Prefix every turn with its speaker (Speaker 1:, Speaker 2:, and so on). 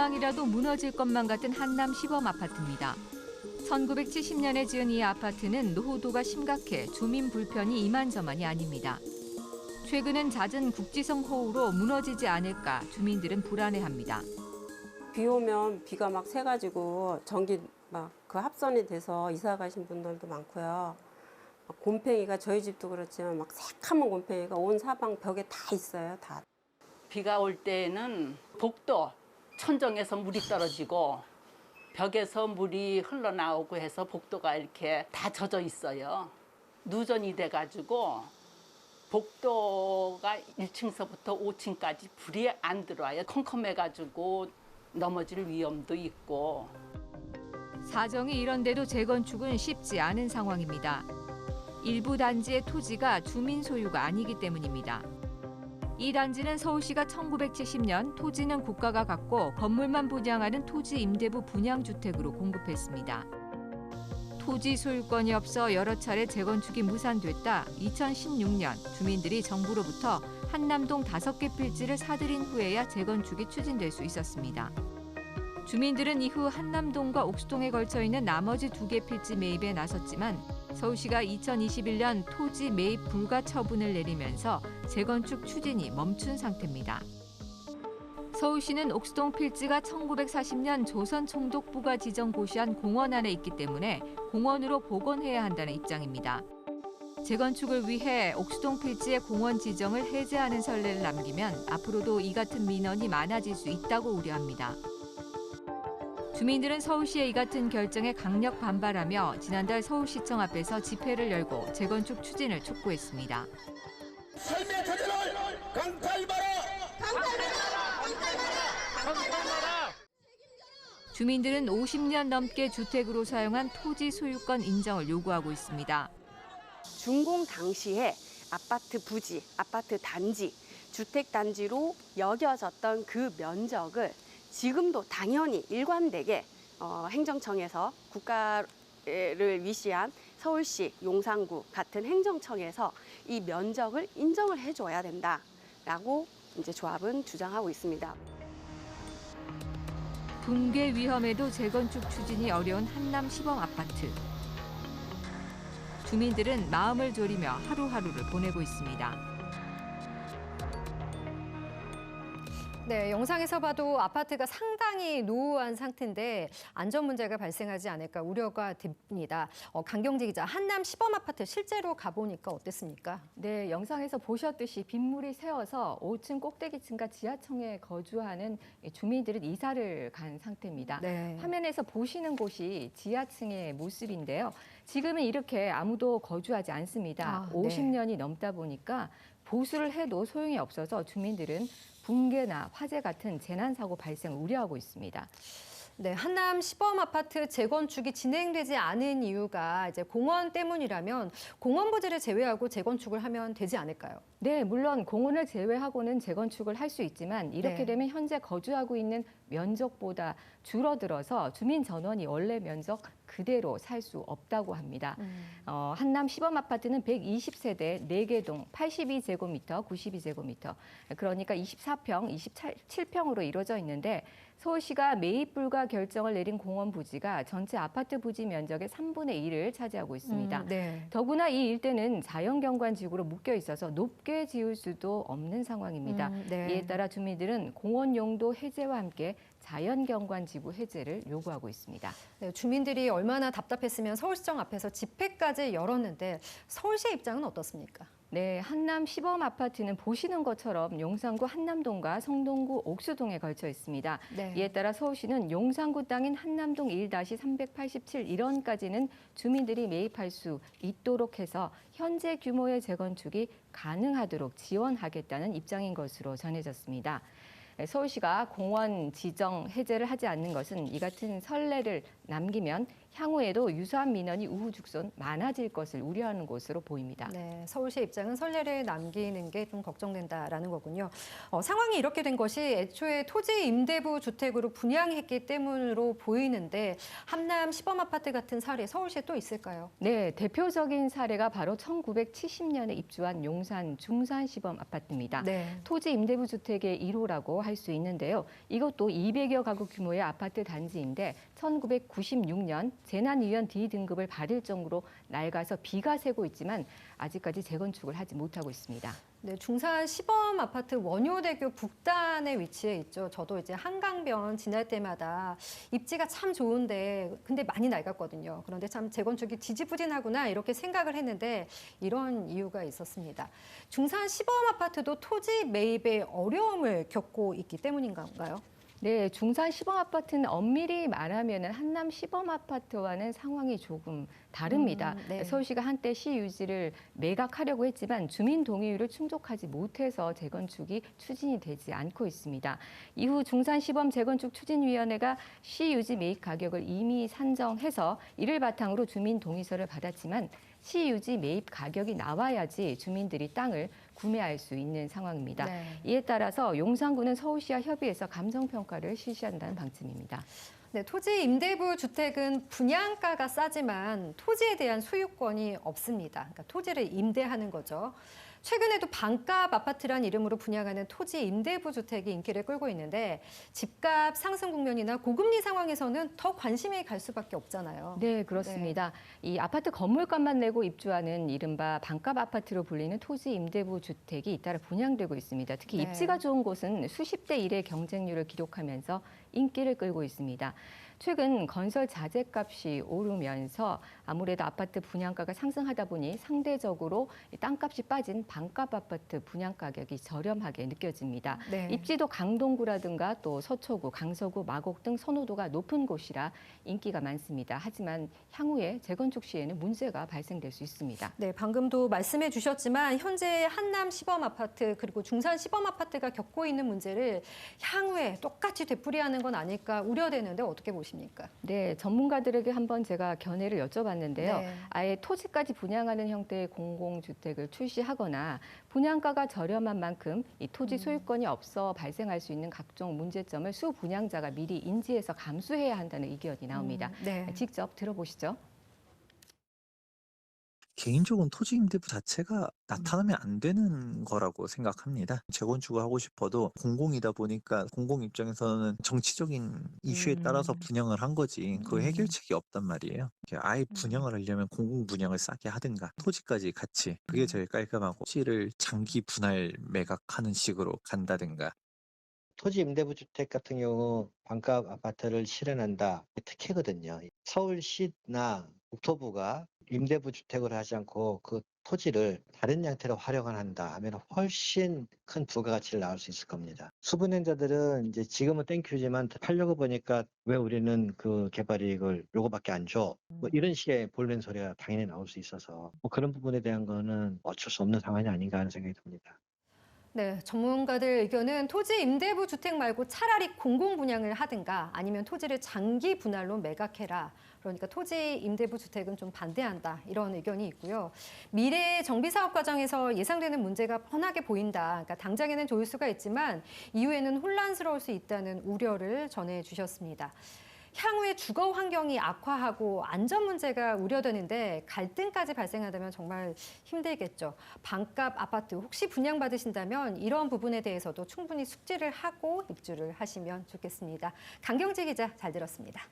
Speaker 1: 금방이라도 무너질 것만 같은 한남 시범 아파트입니다. 1970년에 지은 이 아파트는 노후도가 심각해 주민 불편이 이만저만이 아닙니다. 최근은 잦은 국지성 호우로 무너지지 않을까 주민들은 불안해합니다.
Speaker 2: 비 오면 비가 막 새가지고 전기 막 그 합선이 돼서 이사 가신 분들도 많고요. 막 곰팡이가 저희 집도 그렇지만 막 새카만 곰팡이가 온 사방 벽에 다 있어요. 다.
Speaker 3: 비가 올 때에는 복도 천정에서 물이 떨어지고 벽에서 물이 흘러나오고 해서 복도가 이렇게 다 젖어 있어요. 누전이 돼가지고 복도가 1층서부터 5층까지 불이 안 들어와요. 컴컴해가지고 넘어질 위험도 있고
Speaker 1: 사정이 이런데도 재건축은 쉽지 않은 상황입니다. 일부 단지의 토지가 주민 소유가 아니기 때문입니다. 이 단지는 서울시가 1970년 토지는 국가가 갖고 건물만 분양하는 토지 임대부 분양주택으로 공급했습니다. 토지 소유권이 없어 여러 차례 재건축이 무산됐다 2016년 주민들이 정부로부터 한남동 다섯 개 필지를 사들인 후에야 재건축이 추진될 수 있었습니다. 주민들은 이후 한남동과 옥수동에 걸쳐 있는 나머지 두 개 필지 매입에 나섰지만 서울시가 2021년 토지 매입 불가 처분을 내리면서 재건축 추진이 멈춘 상태입니다. 서울시는 옥수동 필지가 1940년 조선 총독부가 지정 고시한 공원 안에 있기 때문에 공원으로 복원해야 한다는 입장입니다. 재건축을 위해 옥수동 필지의 공원 지정을 해제하는 선례를 남기면 앞으로도 이 같은 민원이 많아질 수 있다고 우려합니다. 주민들은 서울시의 이 같은 결정에 강력 반발하며 지난달 서울시청 앞에서 집회를 열고 재건축 추진을 촉구했습니다.
Speaker 4: 삶의 터전을 강탈마라!
Speaker 1: 주민들은 50년 넘게 주택으로 사용한 토지 소유권 인정을 요구하고 있습니다.
Speaker 5: 준공 당시에 아파트 부지, 아파트 단지, 주택 단지로 여겨졌던 그 면적을 지금도 당연히 일관되게 어, 행정청에서 국가를 위시한 서울시, 용산구 같은 행정청에서 이 면적을 인정을 해줘야 된다라고 이제 조합은 주장하고 있습니다.
Speaker 1: 붕괴 위험에도 재건축 추진이 어려운 한남 시범 아파트. 주민들은 마음을 졸이며 하루하루를 보내고 있습니다.
Speaker 6: 네, 영상에서 봐도 아파트가 상당히 노후한 상태인데 안전 문제가 발생하지 않을까 우려가 됩니다. 어, 강경지 기자, 한남 시범 아파트 실제로 가보니까 어땠습니까?
Speaker 7: 네, 영상에서 보셨듯이 빗물이 새어서 5층 꼭대기층과 지하층에 거주하는 이 주민들은 이사를 간 상태입니다.
Speaker 6: 네.
Speaker 7: 화면에서 보시는 곳이 지하층의 모습인데요. 지금은 이렇게 아무도 거주하지 않습니다.
Speaker 6: 아, 네.
Speaker 7: 50년이 넘다 보니까 보수를 해도 소용이 없어서 주민들은 붕괴나 화재 같은 재난 사고 발생 우려하고 있습니다.
Speaker 6: 네, 한남 시범 아파트 재건축이 진행되지 않은 이유가 이제 공원 때문이라면 공원 부지를 제외하고 재건축을 하면 되지 않을까요?
Speaker 7: 네, 물론 공원을 제외하고는 재건축을 할 수 있지만 이렇게
Speaker 6: 네.
Speaker 7: 되면 현재 거주하고 있는 면적보다 줄어들어서 주민 전원이 원래 면적 그대로 살 수 없다고 합니다. 어, 한남 시범 아파트는 120세대 4개 동 82제곱미터, 92제곱미터. 그러니까 24평, 27평으로 이루어져 있는데 서울시가 매입 불가 결정을 내린 공원 부지가 전체 아파트 부지 면적의 3분의 1을 차지하고 있습니다.
Speaker 6: 음, 네.
Speaker 7: 더구나 이 일대는 자연경관지구로 묶여 있어서 높게 지을 수도 없는 상황입니다.
Speaker 6: 음, 네.
Speaker 7: 이에 따라 주민들은 공원 용도 해제와 함께 자연경관 지구 해제를 요구하고 있습니다.
Speaker 6: 네, 주민들이 얼마나 답답했으면 서울시청 앞에서 집회까지 열었는데 서울시의 입장은 어떻습니까?
Speaker 7: 네, 한남 시범 아파트는 보시는 것처럼 용산구 한남동과 성동구 옥수동에 걸쳐 있습니다.
Speaker 6: 네.
Speaker 7: 이에 따라 서울시는 용산구 땅인 한남동 1-387 1원까지는 주민들이 매입할 수 있도록 해서 현재 규모의 재건축이 가능하도록 지원하겠다는 입장인 것으로 전해졌습니다. 네, 서울시가 공원 지정 해제를 하지 않는 것은 이 같은 선례를 남기면 향후에도 유사한 민원이 우후죽순 많아질 것을 우려하는 것으로 보입니다.
Speaker 6: 네, 서울시의 입장은 선례를 남기는 게 좀 걱정된다라는 거군요. 어, 상황이 이렇게 된 것이 애초에 토지 임대부 주택으로 분양했기 때문으로 보이는데 함남 시범 아파트 같은 사례 서울시에 또 있을까요?
Speaker 7: 네, 대표적인 사례가 바로 1970년에 입주한 용산 중산 시범 아파트입니다.
Speaker 6: 네.
Speaker 7: 토지 임대부 주택의 1호라고 할 수 있는데요. 이것도 200여 가구 규모의 아파트 단지인데 1996년 재난위원 D 등급을 받을 정도로 낡아서 비가 새고 있지만 아직까지 재건축을 하지 못하고 있습니다.
Speaker 6: 네, 중산 시범 아파트 원효대교 북단에 위치해 있죠. 저도 이제 한강변 지날 때마다 입지가 참 좋은데 근데 많이 낡았거든요. 그런데 참 재건축이 지지부진하구나 이렇게 생각을 했는데 이런 이유가 있었습니다. 중산 시범 아파트도 토지 매입에 어려움을 겪고 있기 때문인가요?
Speaker 7: 네, 중산 시범 아파트는 엄밀히 말하면 한남 시범 아파트와는 상황이 조금 다릅니다.
Speaker 6: 음, 네.
Speaker 7: 서울시가 한때 시 유지를 매각하려고 했지만 주민 동의율을 충족하지 못해서 재건축이 추진이 되지 않고 있습니다. 이후 중산 시범 재건축 추진위원회가 시 유지 매입 가격을 이미 산정해서 이를 바탕으로 주민 동의서를 받았지만 시 유지 매입 가격이 나와야지 주민들이 땅을 구매할 수 있는 상황입니다.
Speaker 6: 네.
Speaker 7: 이에 따라서 용산구는 서울시와 협의해서 감정 평가를 실시한다는 방침입니다.
Speaker 6: 네, 토지 임대부 주택은 분양가가 싸지만 토지에 대한 소유권이 없습니다. 그러니까 토지를 임대하는 거죠. 최근에도 반값 아파트란 이름으로 분양하는 토지 임대부 주택이 인기를 끌고 있는데 집값 상승 국면이나 고금리 상황에서는 더 관심이 갈 수밖에 없잖아요.
Speaker 7: 네, 그렇습니다. 이 아파트 건물값만 내고 입주하는 이른바 반값 아파트로 불리는 토지 임대부 주택이 잇따라 분양되고 있습니다. 특히
Speaker 6: 네.
Speaker 7: 입지가 좋은 곳은 수십 대 1의 경쟁률을 기록하면서 인기를 끌고 있습니다. 최근 건설 자재값이 오르면서 아무래도 아파트 분양가가 상승하다 보니 상대적으로 이 땅값이 빠진 반값 아파트 분양 가격이 저렴하게 느껴집니다.
Speaker 6: 네.
Speaker 7: 입지도 강동구라든가 또 서초구, 강서구, 마곡 등 선호도가 높은 곳이라 인기가 많습니다. 하지만 향후에 재건축 시에는 문제가 발생될 수 있습니다.
Speaker 6: 네, 방금도 말씀해 주셨지만 현재 한남 시범 아파트 그리고 중산 시범 아파트가 겪고 있는 문제를 향후에 똑같이 되풀이하는 건 아닐까 우려되는데 어떻게 보십니까?
Speaker 7: 네, 전문가들에게 한번 제가 견해를 여쭤봤는데요.
Speaker 6: 네.
Speaker 7: 아예 토지까지 분양하는 형태의 공공주택을 출시하거나 분양가가 저렴한 만큼 이 토지 소유권이 없어 발생할 수 있는 각종 문제점을 수분양자가 미리 인지해서 감수해야 한다는 의견이 나옵니다.
Speaker 6: 음, 네.
Speaker 7: 직접 들어보시죠.
Speaker 8: 개인적으로는 토지 임대부 자체가 나타나면 안 되는 거라고 생각합니다. 재건축을 하고 싶어도 공공이다 보니까 공공 입장에서는 정치적인 이슈에 따라서
Speaker 6: 음.
Speaker 8: 분양을 한 거지 그
Speaker 6: 음.
Speaker 8: 해결책이 없단 말이에요. 아예 분양을 하려면 공공 분양을 싸게 하든가 토지까지 같이 그게
Speaker 6: 음.
Speaker 8: 제일 깔끔하고 토지를 장기 분할 매각하는 식으로 간다든가
Speaker 9: 토지 임대부 주택 같은 경우 반값 아파트를 실현한다 특혜거든요. 서울시나 국토부가 임대부 주택을 하지 않고 그 토지를 다른 형태로 활용한다 하면 훨씬 큰 부가가치를 낳을 수 있을 겁니다. 수분행자들은 이제 지금은 땡큐지만 팔려고 보니까 왜 우리는 그 개발 이익을 요거밖에 안 줘? 뭐 이런 식의 볼멘 소리가 당연히 나올 수 있어서 뭐 그런 부분에 대한 거는 어쩔 수 없는 상황이 아닌가 하는 생각이 듭니다.
Speaker 6: 네, 전문가들 의견은 토지 임대부 주택 말고 차라리 공공 분양을 하든가 아니면 토지를 장기 분할로 매각해라. 그러니까 토지 임대부 주택은 좀 반대한다. 이런 의견이 있고요. 미래 정비 사업 과정에서 예상되는 문제가 뻔하게 보인다. 그러니까 당장에는 좋을 수가 있지만 이후에는 혼란스러울 수 있다는 우려를 전해 주셨습니다. 향후에 주거 환경이 악화하고 안전 문제가 우려되는데 갈등까지 발생한다면 정말 힘들겠죠. 반값 아파트 혹시 분양받으신다면 이런 부분에 대해서도 충분히 숙지를 하고 입주를 하시면 좋겠습니다. 강경지 기자 잘 들었습니다.